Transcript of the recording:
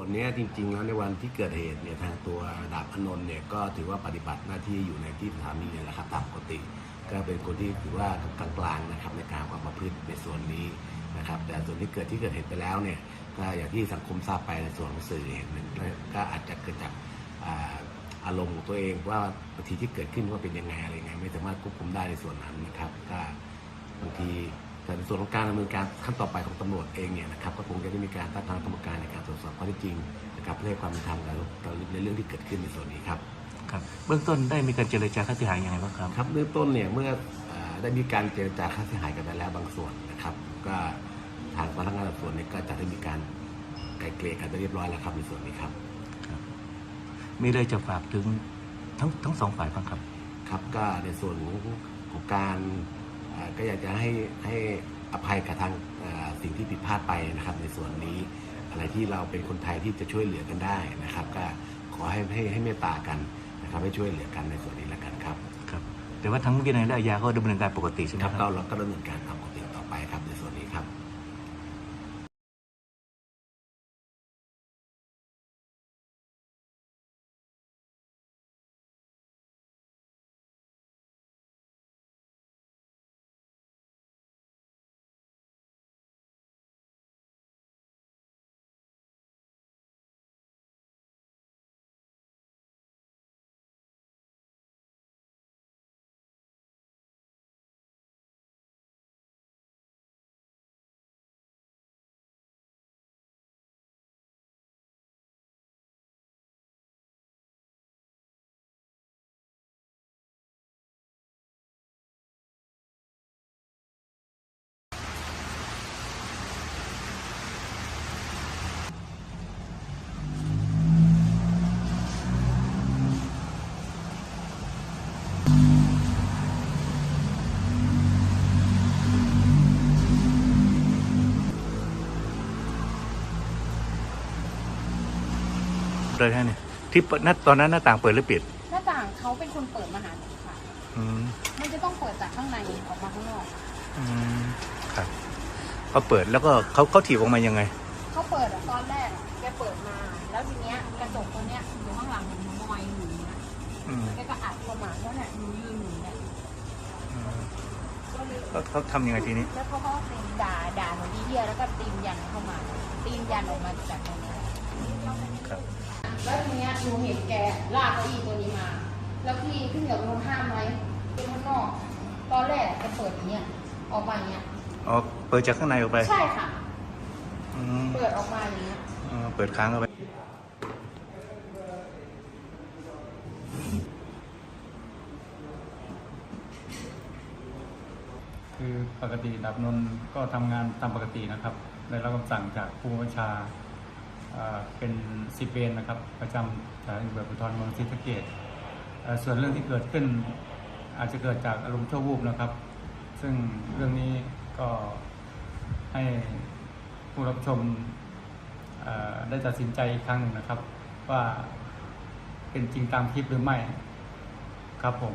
ส่วนนี้จริงๆแล้วในวันที่เกิดเหตุเนี่ยทางตัวดาบอนนท์เนี่ยก็ถือว่าปฏิบัติหน้าที่อยู่ในที่สถานีเนี่ยแหละครับตามปกติ ก็เป็นคนที่ถือว่ากลางๆนะครับในการความประพฤติในส่วนนี้นะครับ แต่ส่วนที่เกิดที่เกิดเหตุไปแล้วเนี่ยก็อย่างที่สังคมทราบไปในส่วนของสื่อเห็นก็อาจจะเกิดจากอาอารมณ์ของตัวเองว่าบางทีที่เกิดขึ้นว่าเป็นยังไงอะไรไงไม่สามารถควบคุมได้ในส่วนนั้นนะครับก็บางที แต่ในส่วนของการดำเนินการขั้นต่อไปของตำรวจเองเนี่ยนะครับก็คงจะได้มีการตั้งคณะกรรมการในการตรวจสอบข้อเท็จจริงนะครับเพื่อให้ความเป็นธรรมกับในเรื่องที่เกิดขึ้นในส่วนนี้ครับครับเบื้องต้นได้มีการเจรจาค่าเสียหายยังไงบ้างครับครับเบื้องต้นเนี่ยเมื่อเอ่อได้มีการเจรจาค่าเสียหายกันไปแล้วบางส่วนนะครับ ก็ทางพนักงานสอบสวนเนี่ยก็จะได้มีการไกลเกลี่ยกันไปเรียบร้อยแล้วครับในส่วนนี้ครับมีเลยจะฝากถึงทั้งทั้งสองฝ่ายบ้างครับ ครับก็ในส่วนของของการเอ่อ ก็อยากจะให้ให้อภัยกับทางเอ่อสิ่งที่ผิดพลาดไปนะครับ ในส่วนนี้อะไรที่เราเป็นคนไทยที่จะช่วยเหลือกันได้นะครับ ก็ขอให้ให้ให้เมตตากันนะครับให้ช่วยเหลือกันในส่วนนี้แล้วกันครับครับแต่ว่าทั้งวินัยและอาญาก็ดำเนินการปกติใช่ไหมคครัรับบเราเราก็ดำเนินการตาม เลยฮะเนี่ยที่เปิดหน้าตอนนั้นหน้าต่างเปิดหรือปิดหน้าต่างเขาเป็นคนเปิดมาหาหนูค่ะ อืมมันจะต้องเปิดจากข้างในออกมาข้างนอกอืมครับเขาเปิดแล้วก็เขาเขาถีบออกมายังไง เขาเปิดอะตอนแรกอะแกเปิดมา แล้วทีเนี้ยกระจกตัวเนี้ยอยู่ข้างหลังหนูมอยหนูนะอืมแกก็อัดเข้ามาแล้วเนี่ยหนูยืนอยู่เนี่ยอืมก็เลยเขาเขาทำยังไงทีนี้ แล้วเขาก็ตีด่าด่าหนูดีเดียแล้วก็ตีนยันเข้ามาตีนยันออกมาจากตรงนี้ครับ แล้วทีเนี้ยหนูเห็นแกลากเก้าอี้ตัวนี้มา แล้วพี่พี่เหมียวเป็นคนห้ามไหมเป็นข้างนอก ตอนแรกแกเปิดอย่างเงี้ยออกมาอย่างเงี้ยอ๋อเปิดจากข้างในออกไปใช่ค่ะ อืมเปิดออกมาอย่างเงี้ยเออเปิดค้างเข้าไป คือปกติดับนนท์ก็ทำงานตามปกตินะครับ ได้รับคำสั่งจากผู้บัญชา เป็นสิบเวนนะครับ ประจำสถานีตำรวจภูธรเมืองศรีสะเกษเอ่อส่วนเรื่องที่เกิดขึ้น อาจจะเกิดจากอารมณ์ชั่ววูบนะครับ ซึ่งเรื่องนี้ก็ให้ผู้รับชมได้ตัดสินใจอีกครั้งหนึ่งนะครับ ว่าเป็นจริงตามคลิปหรือไม่ครับผม